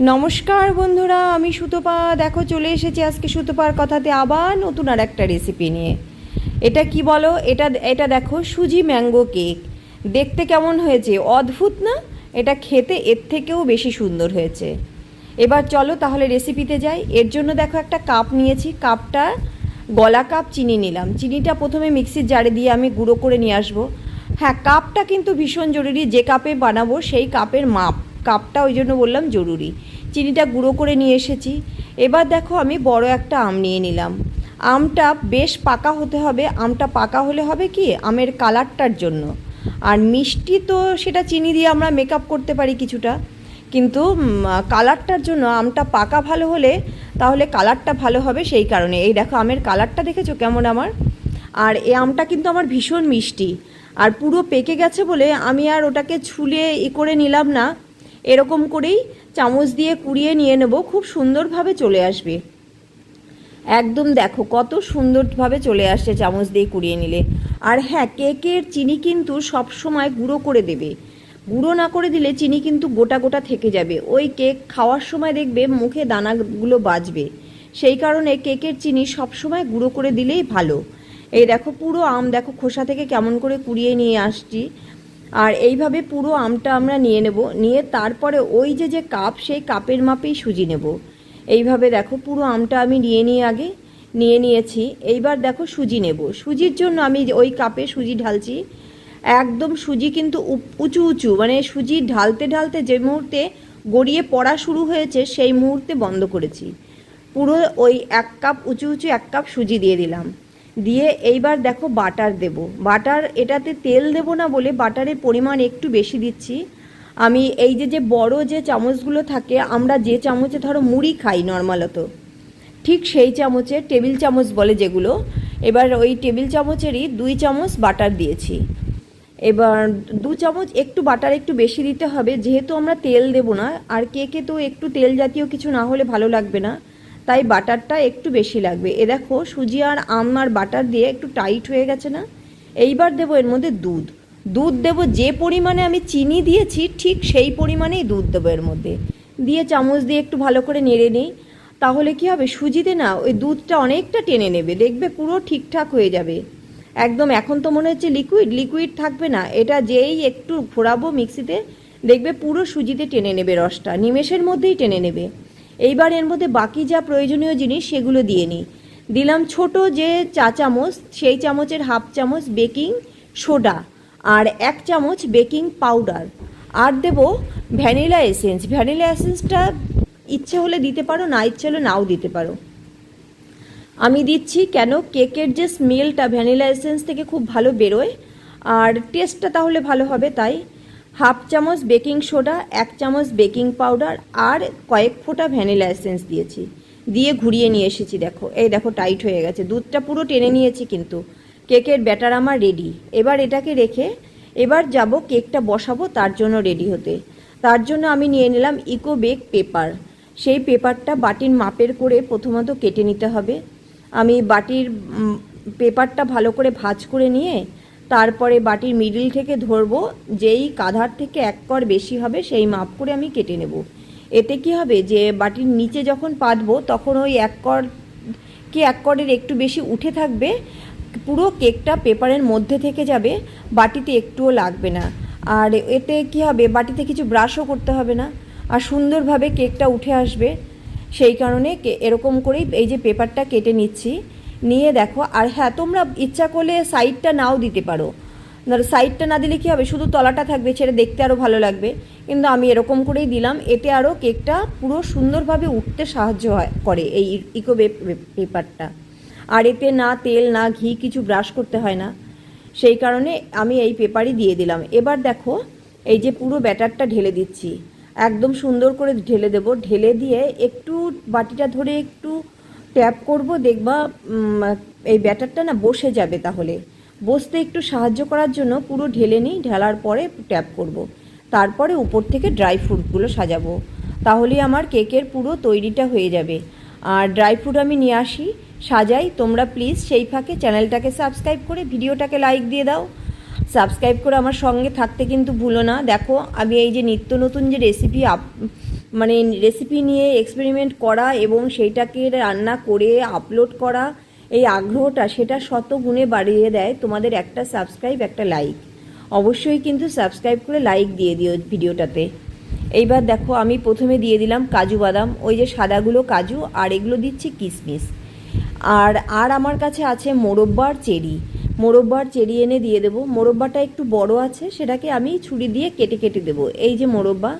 নমস্কার বন্ধুরা, আমি সুতপা। দেখো, চলে এসেছি আজকে সুতপার কথাতে আবার নতুন আর একটা রেসিপি নিয়ে। এটা কি বলো? এটা এটা দেখো, সুজি ম্যাঙ্গো কেক দেখতে কেমন হয়েছে? অদ্ভুত না? এটা খেতে এর থেকেও বেশি সুন্দর হয়েছে। এবার চলো তাহলে রেসিপিতে যাই। এর জন্য দেখো একটা কাপ নিয়েছি। কাপটা গলা কাপ চিনি নিলাম। চিনিটা প্রথমে মিক্সির জারে দিয়ে আমি গুঁড়ো করে নিয়ে আসব। হ্যাঁ কাপটা কিন্তু ভীষণ জরুরি। যে কাপে বানাবো, সেই কাপের মাপ। কাপটা ওই জন্য বললাম জরুরি। চিনিটা গুঁড়ো করে নিয়ে এসেছি। এবার দেখো আমি বড় একটা আম নিয়ে নিলাম। আমটা বেশ পাকা হতে হবে। আমটা পাকা হলে হবে কি? আমের কালারটার জন্য। আর মিষ্টি তো সেটা চিনি দিয়ে আমরা মেকআপ করতে পারি কিছুটা। কিন্তু কালারটার জন্য আমটা পাকা ভালো হলে তাহলে কালারটা ভালো হবে সেই কারণে। এই দেখো আমের কালারটা দেখেছ কেমন আমার? আর এই আমটা কিন্তু আমার ভীষণ মিষ্টি। আর পুরো পেকে গেছে বলে আমি আর ওটাকে ছুলে ই করে নিলাম না। এরকম করেই চামচ দিয়ে কুড়িয়ে নিয়ে নেব, খুব সুন্দরভাবে চলে আসবে। একদম দেখো কত সুন্দরভাবে চলে আসছে চামচ দিয়ে কুড়িয়ে নিলে। আর হ্যাঁ কেকের চিনি কিন্তু সব সময় গুঁড়ো করে দেবে। গুঁড়ো না করে দিলে চিনি কিন্তু গোটা গোটা থেকে যাবে। ওই কেক খাওয়ার সময় দেখবে মুখে দানাগুলো বাজবে। সেই কারণে কেকের চিনি সব সময় গুঁড়ো করে দিলেই ভালো। এই দেখো পুরো আম, দেখো খোসা থেকে কেমন করে কুড়িয়ে নিয়ে আসছি। আর এইভাবে পুরো আমটা আমরা নিয়ে নেব। নিয়ে তারপরে ওই যে যে কাপ, সেই কাপের মাপেই সুজি নেব। এইভাবে দেখো পুরো আমটা আমি নিয়ে নিয়ে আগে নিয়ে নিয়েছি। এইবার দেখো সুজি নেব। সুজির জন্য আমি ওই কাপে সুজি ঢালছি। একদম সুজি কিন্তু উঁচু উঁচু। মানে সুজি ঢালতে ঢালতে যে মুহূর্তে গড়িয়ে পড়া শুরু হয়েছে, সেই মুহূর্তে বন্ধ করেছি। পুরো ওই এক কাপ, উঁচু উঁচু এক কাপ সুজি দিয়ে দিলাম। দিয়ে এইবার দেখো বাটার দেব। বাটার এটাতে তেল দেব না বলে বাটারের পরিমাণ একটু বেশি দিচ্ছি। আমি এই যে যে বড় যে চামচগুলো থাকে, আমরা যে চামচে ধরো মুড়ি খাই নর্মালত, ঠিক সেই চামচে, টেবিল চামচ বলে যেগুলো, এবার ওই টেবিল চামচেরই দুই চামচ বাটার দিয়েছি। এবার দু চামচ একটু বাটার একটু বেশি দিতে হবে, যেহেতু আমরা তেল দেব না, আর কেকে তো একটু তেল জাতীয় কিছু না হলে ভালো লাগবে না। তাই বাটারটা একটু বেশি লাগবে। এ দেখো, সুজি আর আম আর বাটার দিয়ে একটু টাইট হয়ে গেছে না? এইবার দেবো এর মধ্যে দুধ। দুধ দেবো যে পরিমাণে আমি চিনি দিয়েছি, ঠিক সেই পরিমাণেই দুধ দেবো এর মধ্যে। দিয়ে চামচ দিয়ে একটু ভালো করে নেড়ে নিই। তাহলে কি হবে? সুজিতে না, ওই দুধটা অনেকটা টেনে নেবে। দেখবে পুরো ঠিকঠাক হয়ে যাবে। একদম এখন তো মনে হচ্ছে লিকুইড লিকুইড থাকবে না। এটা যেই একটু ঘোরাবো মিক্সিতে, দেখবে পুরো সুজিতে টেনে নেবে রসটা। নিমেষের মধ্যেই টেনে নেবে। এইবার এর মধ্যে বাকি যা প্রয়োজনীয় জিনিস সেগুলো দিয়ে নিই। দিলাম ছোট যে চা চামচ, সেই চামচের হাফ চামচ বেকিং সোডা আর এক চামচ বেকিং পাউডার। আর দেব ভ্যানিলা এসেন্স। ভ্যানিলা এসেন্সটা ইচ্ছে হলে দিতে পারো, না ইচ্ছে হলে নাও দিতে পারো। আমি দিচ্ছি কেন? কেকের যে স্মেলটা ভ্যানিলা এসেন্স থেকে খুব ভালো বেরোয়। আর টেস্টটা তাহলে ভালো হবে তাই। হাফ চামচ বেকিং সোডা, এক চামচ বেকিং পাউডার আর কয়েক ফোঁটা ভ্যানিলা এসেন্স দিয়েছি। দিয়ে ঘুরিয়ে নিয়ে এসেছি, দেখো। এই দেখো, টাইট হয়ে গেছে। দুধটা পুরো টেনে নিয়েছি কিন্তু। কেকের ব্যাটার আমার রেডি। এবার এটাকে রেখে এবার যাব কেকটা বসাবো, তার জন্য রেডি হতে। তার জন্য আমি নিয়ে নিলাম ইকো বেক পেপার। সেই পেপারটা বাটির মাপের করে প্রথমত কেটে নিতে হবে। আমি বাটির পেপারটা ভালো করে ভাজ করে নিয়ে তারপরে বাটির মিডিল থেকে ধরবো, যেই কাঁধার থেকে এক কর বেশি হবে সেই মাপ করে আমি কেটে নেব। এতে কি হবে যে বাটির নিচে যখন পাতবো, তখন ওই এক কর, কি এক করের একটু বেশি উঠে থাকবে, পুরো কেকটা পেপারের মধ্যে থেকে যাবে, বাটিতে একটুও লাগবে না। আর এতে কি হবে, বাটিতে কিছু ব্রাশও করতে হবে না। আর সুন্দরভাবে কেকটা উঠে আসবে, সেই কারণে এরকম করেই এই যে পেপারটা কেটে নিচ্ছি। নিয়ে দেখো। আর হ্যাঁ তোমরা ইচ্ছা করলে সাইডটা নাও দিতে পারো। ধরো সাইডটা না দিলে কী হবে? শুধু তলাটা থাকবে, সেটা দেখতে আরও ভালো লাগবে। কিন্তু আমি এরকম করেই দিলাম, এতে আরও কেকটা পুরো সুন্দরভাবে উঠতে সাহায্য হয়, করে এই ইকো পেপারটা আর এতে না তেল, না ঘি কিছু ব্রাশ করতে হয় না। সেই কারণে আমি এই পেপারই দিয়ে দিলাম। এবার দেখো, এই যে পুরো ব্যাটারটা ঢেলে দিচ্ছি। একদম সুন্দর করে ঢেলে দেব। ঢেলে দিয়ে একটু বাটিটা ধরে একটু ট্যাপ করব, দেখবা এই ব্যাটারটা না বসে যাবে তাহলে। বসতে একটু সাহায্য করার জন্য পুরো ঢেলে নিই, ঢেলার পরে ট্যাপ করব। তারপরে উপর থেকে ড্রাই ফ্রুটগুলো সাজাবো। তাহলেই আমার কেকের পুরো তৈরিটা হয়ে যাবে। আর ড্রাই ফ্রুট আমি নিয়ে আসি, সাজাই, তোমরা প্লিজ সেই ফাঁকে চ্যানেলটাকে সাবস্ক্রাইব করে ভিডিওটাকে লাইক দিয়ে দাও। সাবস্ক্রাইব করে আমার সঙ্গে থাকতে কিন্তু ভুলো না। দেখো, আমি এই যে নিত্য নতুন যে রেসিপি আপ মানে রেসিপি নিয়ে এক্সপেরিমেন্ট করা এবং সেইটাকে রান্না করে আপলোড করা, এই আগ্রহটা সেটা শত গুণে বাড়িয়ে দেয়। তোমাদের একটা সাবস্ক্রাইব একটা লাইক অবশ্যই কিন্তু সাবস্ক্রাইব করে লাইক দিয়ে দিও ভিডিওটাতে এইবার দেখো আমি প্রথমে দিয়ে দিলাম কাজু বাদাম, ওই যে সাদাগুলো কাজু, আর এগুলো দিচ্ছি কিশমিশ আর আর আমার কাছে আছে মোরব্বার চেরি। মোরব্বার চেরি এনে দিয়ে দেবো। মোরব্বাটা একটু বড় আছে, সেটাকে আমি ছুরি দিয়ে কেটে কেটে দেবো। এই যে মোরব্বা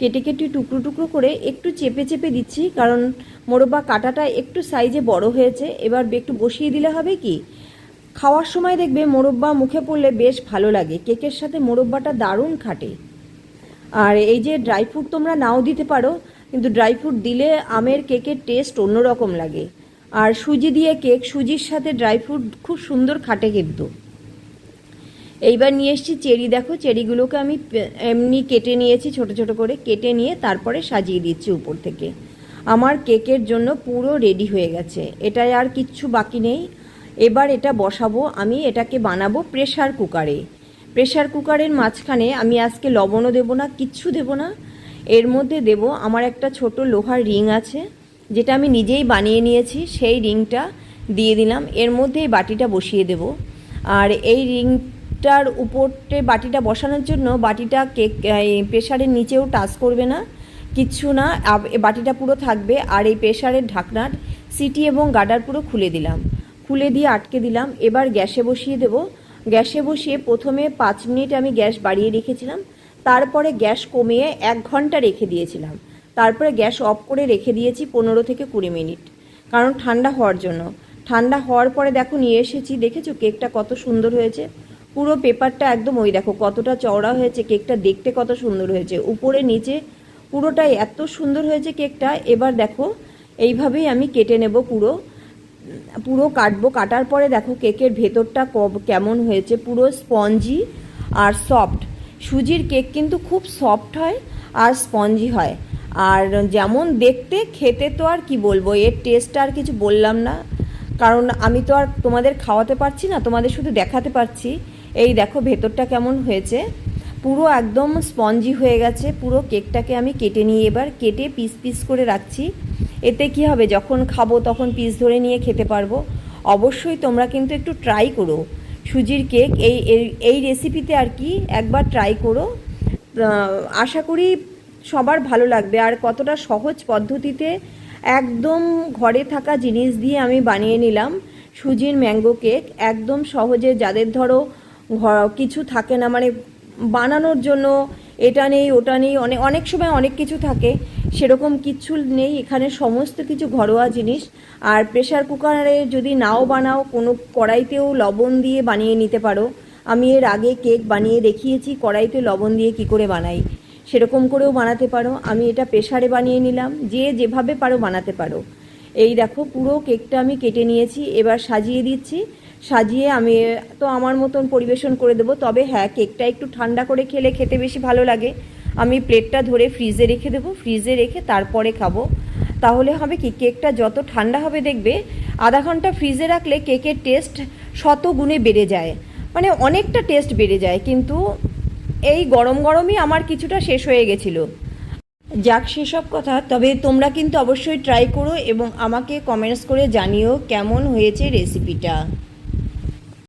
কেটে কেটে টুকরো টুকরো করে একটু চেপে চেপে দিচ্ছি, কারণ মোরব্বা কাটাটা একটু সাইজে বড় হয়েছে। এবার একটু বসিয়ে দিলে হবে কি? খাওয়ার সময় দেখবে মোরব্বা মুখে পড়লে বেশ ভালো লাগে। কেকের সাথে মোরব্বাটা দারুণ খাটে। আর এই যে ড্রাই ফ্রুট তোমরা নাও দিতে পারো, কিন্তু ড্রাই ফ্রুট দিলে আমের কেকের টেস্ট অন্যরকম লাগে। আর সুজি দিয়ে কেক, সুজির সাথে ড্রাই ফ্রুট খুব সুন্দর খাটে কিন্তু। এইবার নিয়ে এসেছি চেরি, দেখো, চেরিগুলোকে আমি এমনি কেটে নিয়েছি, ছোট ছোট করে কেটে নিয়ে তারপরে সাজিয়ে দিচ্ছি উপর থেকে। আমার কেকের জন্য পুরো রেডি হয়ে গেছে। এটায় আর কিচ্ছু বাকি নেই। এবার এটা বসাবো, আমি এটাকে বানাবো প্রেশার কুকারে। প্রেশার কুকারের মাঝখানে আমি আজকে লবণও দেবো না, কিচ্ছু দেবো না। এর মধ্যে দেব আমার একটা ছোট লোহার রিং আছে, যেটা আমি নিজেই বানিয়ে নিয়েছি, সেই রিংটা দিয়ে দিলাম। এর মধ্যে এই বাটিটা বসিয়ে দেব। আর এই রিংটার উপরে বাটিটা বসানোর জন্য বাটিটা কেক প্রেশারের নিচেও টাচ করবে না, কিচ্ছু না বাটিটা পুরো থাকবে, আর এই প্রেশারের ঢাকনার সিটি এবং গার্ডার পুরো খুলে দিলাম। খুলে দিয়ে আটকে দিলাম, এবার গ্যাসে বসিয়ে দেব। গ্যাসে বসিয়ে প্রথমে পাঁচ মিনিট আমি গ্যাস বাড়িয়ে রেখেছিলাম, তারপরে গ্যাস কমিয়ে এক ঘণ্টা রেখে দিয়েছিলাম। তারপরে গ্যাস অফ করে রেখে দিয়েছি পনেরো থেকে কুড়ি মিনিট, কারণ ঠান্ডা হওয়ার জন্য। ঠান্ডা হওয়ার পরে দেখো নিয়ে এসেছি, দেখেছ কেকটা কত সুন্দর হয়েছে? পুরো পেপারটা একদম ওই দেখো, কতটা চওড়া হয়েছে, কেকটা দেখতে কত সুন্দর হয়েছে। উপরে, নিচে পুরোটাই এত সুন্দর হয়েছে কেকটা। এবার দেখো, এইভাবেই আমি কেটে নেব পুরো। পুরো কাটবো, কাটার পরে দেখো কেকের ভেতরটা কেমন হয়েছে। পুরো স্পঞ্জি আর সফট। সুজির কেক কিন্তু খুব সফট হয় আর স্পঞ্জি হয়। আর যেমন দেখতে, খেতে তো আর কি বলব, এর টেস্ট আর কিছু বললাম না। কারণ আমি তো আর তোমাদের খাওয়াতে পারছি না, তোমাদের শুধু দেখাতে পারছি। এই দেখো ভেতরটা কেমন হয়েছে? পুরো একদম স্পঞ্জি হয়ে গেছে, পুরো কেকটাকে আমি কেটে নিয়ে এবার, কেটে পিস পিস করে রাখছি। এতে কি হবে? যখন খাব তখন পিস ধরে নিয়ে খেতে পারব। অবশ্যই তোমরা কিন্তু একটু ট্রাই করো। সুজির কেক, এই, এই- রেসিপিতে আর কি একবার ট্রাই করো। আশা করি সবার ভালো লাগবে। আর কতটা সহজ পদ্ধতিতে একদম ঘরে থাকা জিনিস দিয়ে আমি বানিয়ে নিলাম সুজির ম্যাঙ্গো কেক। একদম সহজে যাদের ধরো কিছু থাকে না। মানে বানানোর জন্য এটা নেই, ওটা নেই অনেক অনেক সময় অনেক কিছু থাকে। সেরকম কিচ্ছু নেই, এখানে সমস্ত কিছু ঘরোয়া জিনিস। আর প্রেশার কুকারে যদি নাও বানাও, কোনো কড়াইতেও লবণ দিয়ে বানিয়ে নিতে পারো। আমি এর আগে কেক বানিয়ে দেখিয়েছি, কড়াইতে লবণ দিয়ে কি করে বানাই। সেরকম করেও বানাতে পারো। আমি এটা প্রেশারে বানিয়ে নিলাম, যে যেভাবে পারো বানাতে পারো। এই দেখো, পুরো কেকটা আমি কেটে নিয়েছি, এবার সাজিয়ে দিচ্ছি। সাজিয়ে আমি তো আমার মতন পরিবেশন করে দেবো। তবে হ্যাঁ কেকটা একটু ঠান্ডা করে খেলে খেতে বেশি ভালো লাগে। আমি প্লেটটা ধরে ফ্রিজে রেখে দেবো। ফ্রিজে রেখে তারপরে খাব। তাহলে হবে কি, কেকটা যত ঠান্ডা হবে দেখবে, আধা ঘণ্টা ফ্রিজে রাখলে কেকের টেস্ট শত গুণে বেড়ে যায়। মানে অনেকটা টেস্ট বেড়ে যায়। কিন্তু এই গরম গরমই আমার কিছুটা শেষ হয়ে গেছিল। যাক সেসব কথা, তবে তোমরা কিন্তু অবশ্যই ট্রাই করো এবং আমাকে কমেন্টস করে জানিও কেমন হয়েছে রেসিপিটা